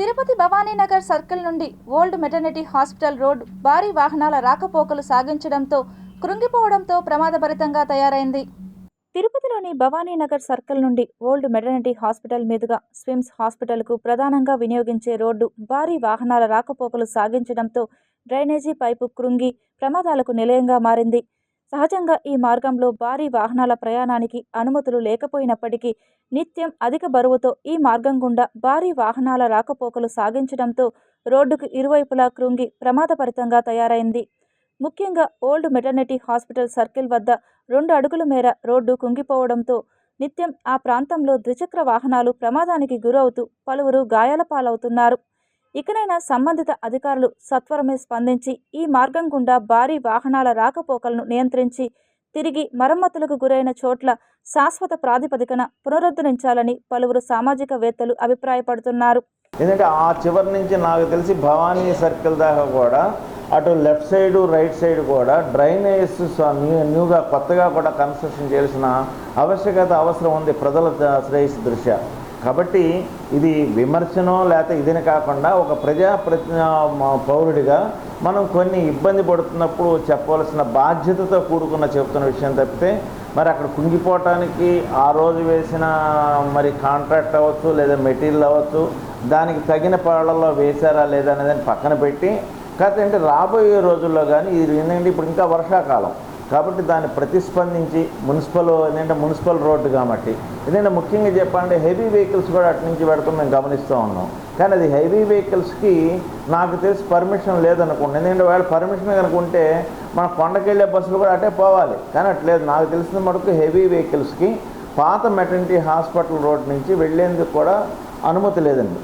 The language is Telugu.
తిరుపతి భవానీనగర్ సర్కిల్ నుండి ఓల్డ్ మెటర్నిటీ హాస్పిటల్ రోడ్ భారీ వాహనాల రాకపోకలు సాగించడంతో కృంగిపోవడంతో ప్రమాదభరితంగా తయారైంది. తిరుపతిలోని భవానీనగర్ సర్కిల్ నుండి ఓల్డ్ మెటర్నిటీ హాస్పిటల్ మీదుగా స్విమ్స్ హాస్పిటల్కు ప్రధానంగా వినియోగించే రోడ్డు భారీ వాహనాల రాకపోకలు సాగించడంతో డ్రైనేజీ పైపు కృంగి ప్రమాదాలకు నిలయంగా మారింది. సహజంగా ఈ మార్గంలో భారీ వాహనాల ప్రయాణానికి అనుమతులు లేకపోయినప్పటికీ నిత్యం అధిక బరువుతో ఈ మార్గం గుండా భారీ వాహనాల రాకపోకలు సాగించడంతో రోడ్డుకు ఇరువైపులా కృంగి ప్రమాదభరితంగా తయారైంది. ముఖ్యంగా ఓల్డ్ మెటర్నిటీ హాస్పిటల్ సర్కిల్ వద్ద రెండు అడుగుల మేర రోడ్డు కుంగిపోవడంతో నిత్యం ఆ ప్రాంతంలో ద్విచక్ర వాహనాలు ప్రమాదానికి గురవుతూ పలువురు గాయాల పాలవుతున్నారు. ఇకనైనా సంబంధిత అధికారులు సత్వరమే స్పందించి ఈ మార్గం గుండా భారీ వాహనాల రాకపోకలను నియంత్రించి తిరిగి మరమ్మతులకు గురైన చోట్ల శాశ్వత ప్రాతిపదికన పునరుద్ధరించాలని పలువురు సామాజికవేత్తలు అభిప్రాయపడుతున్నారు. ఎందుకంటే ఆ చివరి నుంచి నాకు తెలిసి భవానీ సర్కిల్ దాకా కూడా అటు లెఫ్ట్ సైడ్ రైట్ సైడ్ కూడా డ్రైనేజ్ న్యూగా కొత్తగా కూడా కన్స్ట్రక్షన్ చేయాల్సిన ఆవశ్యకత అవసరం ఉంది ప్రజల ద- శ్రేయస్సు దృష్ట్యా. కాబట్టి ఇది విమర్శనో లేకపోతే ఇదిని కాకుండా ఒక ప్రజా ప్రతి పౌరుడిగా మనం కొన్ని ఇబ్బంది పడుతున్నప్పుడు చెప్పవలసిన బాధ్యతతో కూడుకున్న చెప్తున్న విషయం తప్పితే మరి అక్కడ కుంగిపోవటానికి ఆ రోజు వేసిన మరి కాంట్రాక్ట్ అవ్వచ్చు లేదా మెటీరియల్ అవ్వచ్చు దానికి తగిన పాళ్ళల్లో వేశారా లేదా అనేది పక్కన పెట్టి కాకపోతే రాబోయే రోజుల్లో కానీ ఇది ఏంటంటే ఇప్పుడు ఇంకా వర్షాకాలం. కాబట్టి దాన్ని ప్రతిస్పందించి మున్సిపల్ ఏంటంటే మున్సిపల్ రోడ్డు కాబట్టి. ఎందుకంటే ముఖ్యంగా చెప్పాలంటే హెవీ వెహికల్స్ కూడా అటు నుంచి పెడతాం మేము గమనిస్తూ ఉన్నాం. కానీ అది హెవీ వెహికల్స్కి నాకు తెలిసి పర్మిషన్ లేదనుకోండి ఎందుకంటే వాళ్ళు పర్మిషన్ కనుకుంటే మన కొండకెళ్ళే బస్సులు కూడా అటే పోవాలి. కానీ అట్లేదు నాకు తెలిసిన మటుకు హెవీ వెహికల్స్కి పాత మెటర్నిటీ హాస్పిటల్ రోడ్ నుంచి వెళ్ళేందుకు కూడా అనుమతి లేదండి.